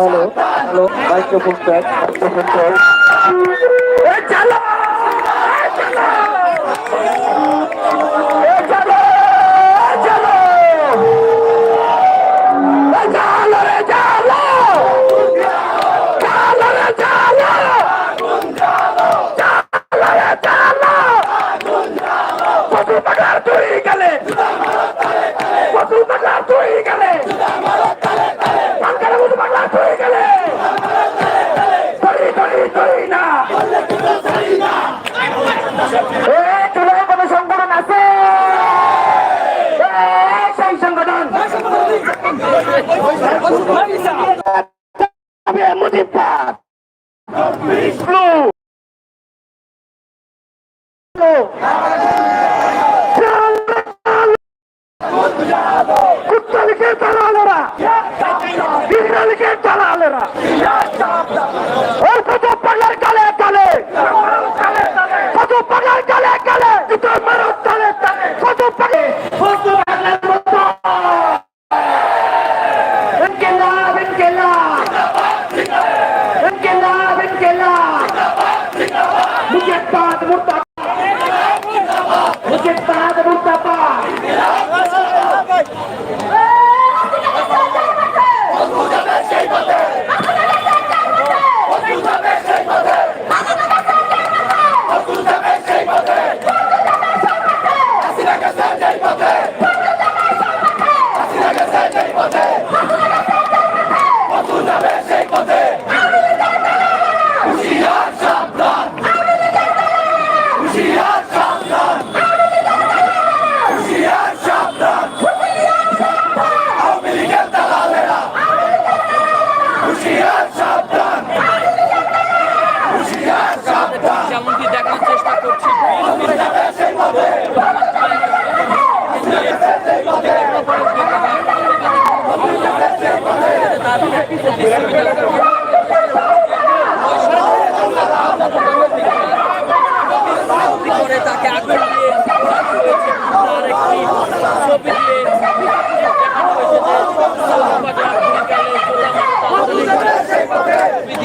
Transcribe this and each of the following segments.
Hello hello microphone check microphone check সংগঠন আছে। আমি মুজিবাদ কুত্তালিকের দালালেরা বিড়ালিকের দালালেরা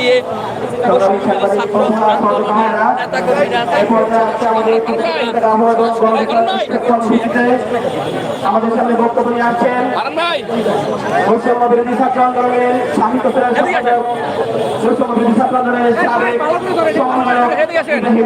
দিয়ে ছাত্র নেতাকর্মীরা আমাদের সামনে বক্তব্য নিয়ে আসছেন। বৈষম্য বিরোধী ছাত্র আন্দোলনের সাহিত্য বৈষম্য বিরোধী ছাত্র আন্দোলনের সাবেক সমন্বয়ক ইব্রাহিম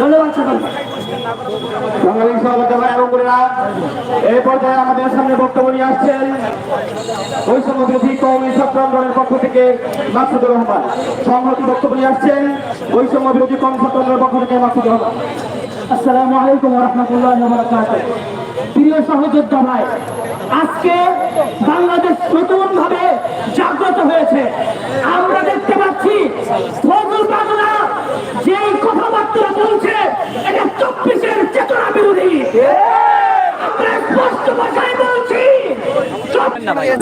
ধন্যবাদ। বাঙালি সভাপতি এবং বোনেরা, এই পর্যায়ে আমাদের সামনে বক্তব্য নিয়ে আসছেন বৈষম্য বিরোধী কৌমি ছাত্র আন্দোলনের পক্ষ থেকে মাসুদুর রহমান। সংহতি বক্তব্য নিয়ে আসছেন বৈষম্য বিরোধী কৌমি পক্ষ থেকে মাসুদুর রহমান। আসসালামু আলাইকুম রহমতুল্লাহ প্রিয় সহযোদ্ধা ভাই আজকে বাংলাদেশ নতুন ভাবে জাগ্রত হয়েছে। আমরা দেখতে পাচ্ছি ফজল কথাবার্তা বলছে এটা চব্বিশের চেতনা বিরোধী। আমরা স্পষ্ট ভাষায় বলছি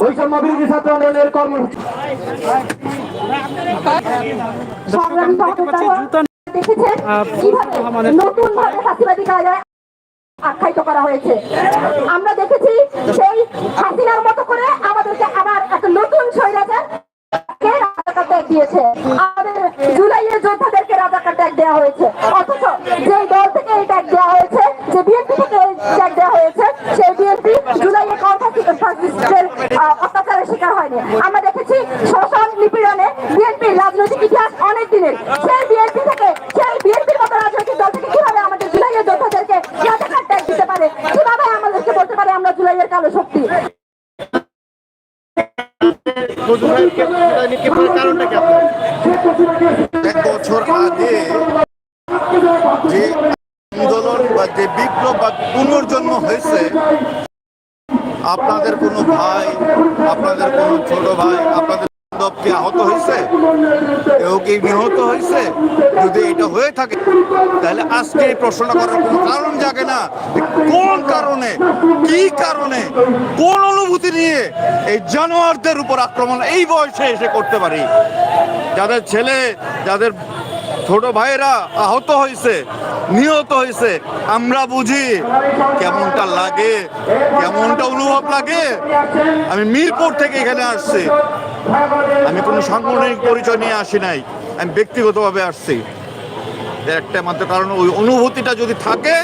বৈষম্য বিরোধী ছাত্র আন্দোলনের কর্মসূচি। দেখেছেন কীভাবে নতুন ভাবে ফাঁসিবাদী কায়দায় আখ্যায়িত করা হয়েছে। আমরা দেখেছি সেই হাসিনার মতো করে আমাদেরকে আবার একটা নতুন স্বৈরাচার রাজাকার ট্যাগ দিয়েছে। আমাদের জুলাইয়ের যোদ্ধাদেরকে রাজাকার ট্যাগ দেওয়া হয়েছে। অথচ যে দল থেকে এই ট্যাগ দেওয়া হয়েছে, যে বিএনপি থেকে ট্যাগ দেওয়া হয়েছে, সেই বিপ্লব বা পুনর্জন্ম হয়েছে, আপনাদের কোনো ভাই, আপনাদের কোনো ছোট ভাই, আপনাদের আহত হয়েছে? কেউ কি নিহত হয়েছে? যদি এটা হয়ে থাকে, তাহলে আজকে এই প্রশ্নটা করার কোনো কারণ জাগে না। কোন কারণে, কি কারণে, কোন অনুভূতি নিয়ে এই জানোয়ারদের উপর আক্রমণ এই বয়সে এসে করতে পারি? যাদের ছেলে, যাদের ছোট ভাইরা আহত হয়েছে, নিহত হয়েছে। আমরা বুঝি কেমনটা লাগে, কেমনটা অনুভব লাগে। আমি মিরপুর থেকে এখানে আসছি। আমি কোনো সাংগঠনিক পরিচয় নিয়ে আসি নাই। আমি ব্যক্তিগতভাবে আসছি। একটা মাত্র কারণ, ওই অনুভূতিটা যদি থাকে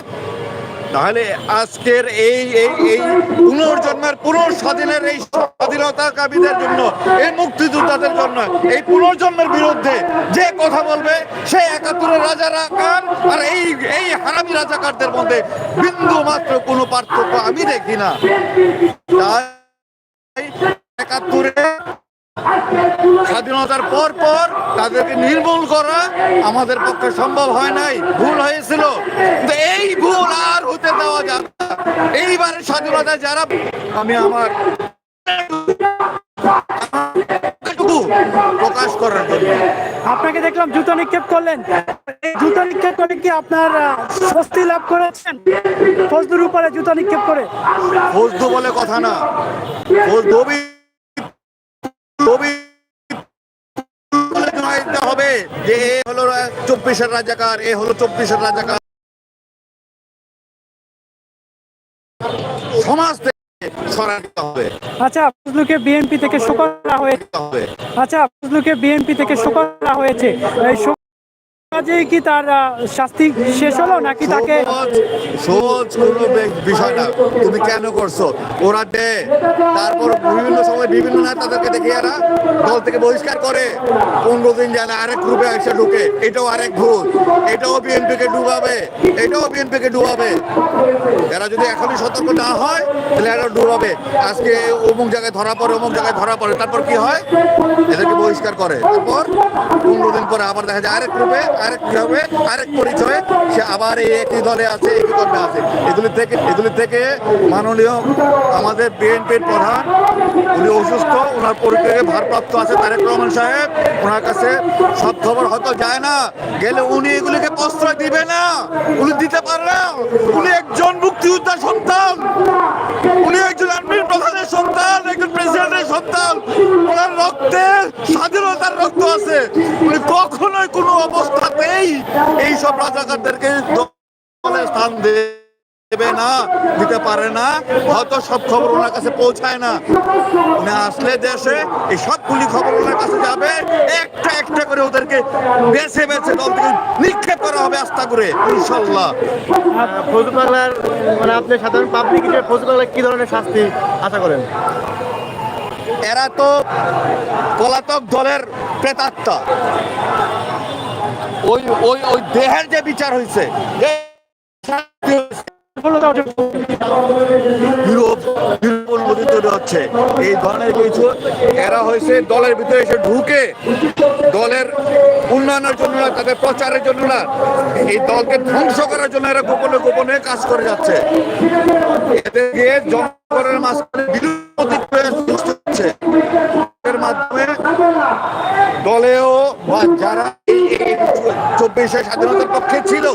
তাহলে আজকের এই এই এই পুনর্জন্মের পুনর্স্বাধীনের এই স্বাধীনতা কামীদের জন্য, এই মুক্তিযোদ্ধাদের জন্য, এই পুনর্জন্মের বিরুদ্ধে যে কথা বলবে, সে একাত্তরের রাজা কান আর এই এই হারামি রাজাকারদের মধ্যে বিন্দু মাত্র কোনো পার্থক্য আমি দেখি না। একাত্তরে স্বাধীনতার পর পর তাদেরকে নির্মূল করা আমাদের পক্ষে সম্ভব হয় নাই। ভুল হয়েছিল। এই ভুল আর হতে দেওয়া যাবে এইবারের স্বাধীনতা যারা আমি আমার প্রকাশ করার জন্য। আপনাকে দেখলাম জুতো নিক্ষেপ করলেন। এই জুতো নিক্ষেপ করে কি আপনার স্বস্তি লাভ করেছেন? ফজলুর উপরে জুতো নিক্ষেপ করে। ফজদু বলে কথা না। ফজদবি কবি হবে যে এ হলো চব্বিশের রাজাকার এ হলো চব্বিশের রাজাকার। সমাজ থেকে সরাতে হবে। আচ্ছা ফজলুকে বিএনপি থেকে শোক করা হয়েছে। আচ্ছা ফজলুকে বিএনপি থেকে শোক করা হয়েছে। কোনো করছ? ওরা দে। তারপর বিভিন্ন সময় বিভিন্ন নেতাদেরকে দেখে এরা থেকে বহিষ্কার করে। পনেরো দিন আরেক গ্রুপে ঢুকে। এটাও আরেক ভূত এটাও বিএনপি কে ডুবাবে। এটাও বিএনপি কে ডুবাবে। এরা যদি এখনই সতর্ক না হয়, তাহলে এরা ডুবাবে। আজকে অমুক জায়গায় ধরা পড়ে, অমুক জায়গায় ধরা পড়ে। তারপর কি হয়? এদেরকে বহিষ্কার করে। তারপর পনেরো দিন পরে আবার দেখা যায় আরেক গ্রুপে আরেক কি হবে আরেক পরিচয়ে সে আবার এই একই দলে আছে, একই কর্মে আছে। এগুলি থেকে এগুলি থেকে মাননীয় আমাদের বিএনপির প্রধান, উনি অসুস্থ, ওনার পরিচয়ে ভারপ্রাপ্ত আছে তারেক রহমান সাহেব। ওনার কাছে সব খবর হয়তো যায় না। গেলে উনি এগুলিকে প্রশ্রয় দিবে না, উনি দিতে পারে না। উনি একজন মুক্তিযোদ্ধার সন্তান। উনি একজন আর্মির প্রধানের সন্তান, একজন প্রেসিডেন্টের সন্তান। ওনার রক্তে স্বাধীনতার রক্ত আছে। উনি কখনোই কোনো অবস্থাতেই এইসব রাজাকারদেরকে স্থান স্থান দেবে না দিতে পারে না হয়তো সব খবর ওনার কাছে পৌঁছায় না। উনি আসলে দেশে এই সবগুলি খবর ওনার কাছে যাবে একটা একটা করে ওদেরকে বেছে বেছে দল থেকে নিক্ষেপ করা হবে আস্থা করে ইনশাল্লাহ ফৌজবাংলার মানে আপনি সাধারণ পাবলিক হিসেবে কি ধরনের শাস্তি আশা করেন? এরা তো পলাতক দলের প্রেতাত্মা। ওই ওই ওই দেহের যে বিচার হয়েছে তৈরি হচ্ছে এই ধরনের কিছু এরা হয়েছে, দলের ভিতরে এসে ঢুকে দলের উন্নয়নের জন্য না, তাদের প্রচারের জন্য না, এই দলকে ধ্বংস করার জন্য এরা গোপনে গোপনে কাজ করে যাচ্ছে। এদের দিয়ে জনগণের মাঝখানে বিরোধী সৃষ্টি মাধ্যমে দলেও বা যারা চব্বিশে স্বাধীনতার পক্ষে ছিল।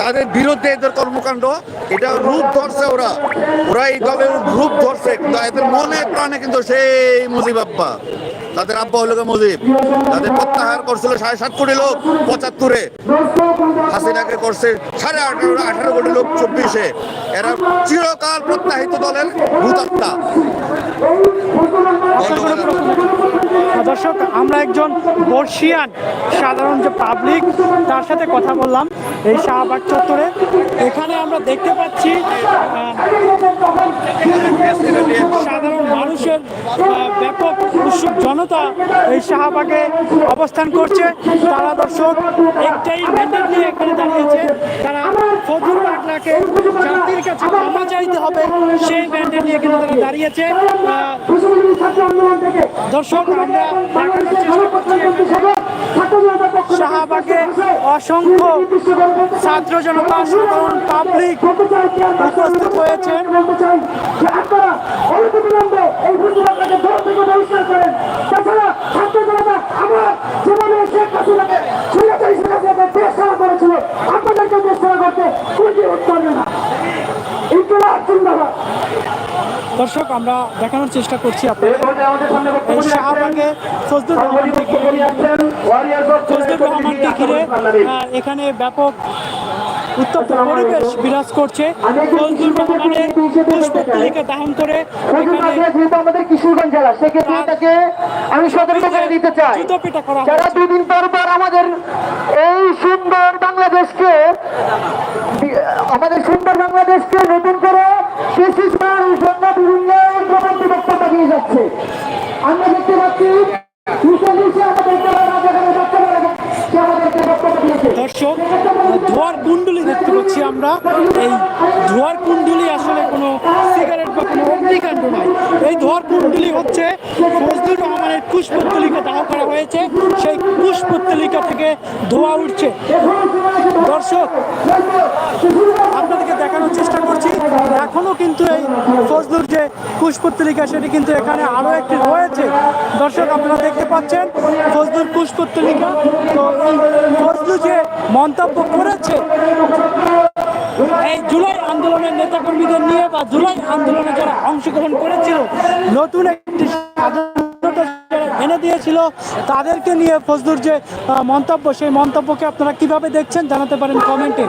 তাদের বিরুদ্ধে এদের কর্মকাণ্ড এটা রূপ ধরছে ওরা। ওরা এই দলের রূপ ধরছে কিন্তু এদের মনে প্রাণে কিন্তু সেই মুজিব আব্বা। তাদের আব্বা হলো মুজিব। তাদের প্রত্যাহার করছিল সাড়ে সাত কোটি লোক পঁচাত্তরে। হাসিনাকে করছে সাড়ে আঠারো আঠারো কোটি লোক চব্বিশে। এরা চিরকাল প্রত্যাহিত দলের ভূতাত্মা। দর্শক আমরা একজন বর্ষিয়ান সাধারণ যে পাবলিক তার সাথে কথা বললাম। এই শাহবাগ চত্বরে। এখানে আমরা দেখতে পাচ্ছি সাধারণ মানুষের ব্যাপক উৎসুক জনতা এই শাহবাগে অবস্থান করছে। তারা দর্শক, একটাই ম্যান্ডেট নিয়ে এখানে দাঁড়িয়েছে। তারা ফজল পাটলাকে জাতির কাছে ক্ষমা চাইতে হবে, সেই ম্যান্ডেট নিয়ে এখানে তারা দাঁড়িয়েছে। দর্শক, আমরা শাহবাগে অসংখ্য ছাত্র জনতা, সাধারণ পাবলিক উপস্থিত জিন্দাবাদ দর্শক, আমরা দেখানোর চেষ্টা করছি আপনাদের। শাহবাগে ফজলুর রহমানকে ঘিরে ফজলুর রহমানকে ঘিরে এখানে ব্যাপক উত্তপ্ত পরিবেশ বিরাজ করছে। ফজলুর রহমানের পুষ্পতলিকে দাহন করে যেহেতু আমাদের কিশোরগঞ্জ জেলা সেক্ষেত্রে আমি সতর্ক করে দিতে চাই। যারা দুদিন পর পর আমাদের এই সুন্দর বাংলাদেশকে আমাদের সুন্দর বাংলাদেশকে নতুন করে শেষিস করার জন্য বিভিন্ন প্রবন্ধী বক্তব্য দিয়ে যাচ্ছে। আমরা দেখতে পাচ্ছি আমাদের দর্শক, ধোয়ার কুণ্ডলি দেখতে পাচ্ছি আমরা। এই ধোয়ার কুণ্ডলি আসলে কোনো সিগারেট বা কোনো অগ্নিকাণ্ড নয়। এই ধোয়ার কুণ্ডলি হচ্ছে ফজলুর রহমানের পুষ্পতলিকা দাহ করা হয়েছে। সেই পুষ্পতলিকা থেকে ধোয়া উঠছে। দর্শক, আপনাদেরকে দেখানোর চেষ্টা করছি। এখনও কিন্তু এই ফজলুর যে পুষ্পতলিকা সেটি কিন্তু এখানে আরও একটি রয়েছে। দর্শক, আপনারা দেখতে পাচ্ছেন ফজলুর পুষ্পতলিকা তো এই ফজলু যে মন্তব্য করেছে, এই জুলাই আন্দোলনের নেতাকর্মীদের নিয়ে বা জুলাই আন্দোলনে যারা অংশগ্রহণ করেছিল, নতুন একটি এনে দিয়েছিল, তাদেরকে নিয়ে ফজলুর যে মন্তব্য, সেই মন্তব্যকে আপনারা কীভাবে দেখছেন, জানাতে পারেন কমেন্টে।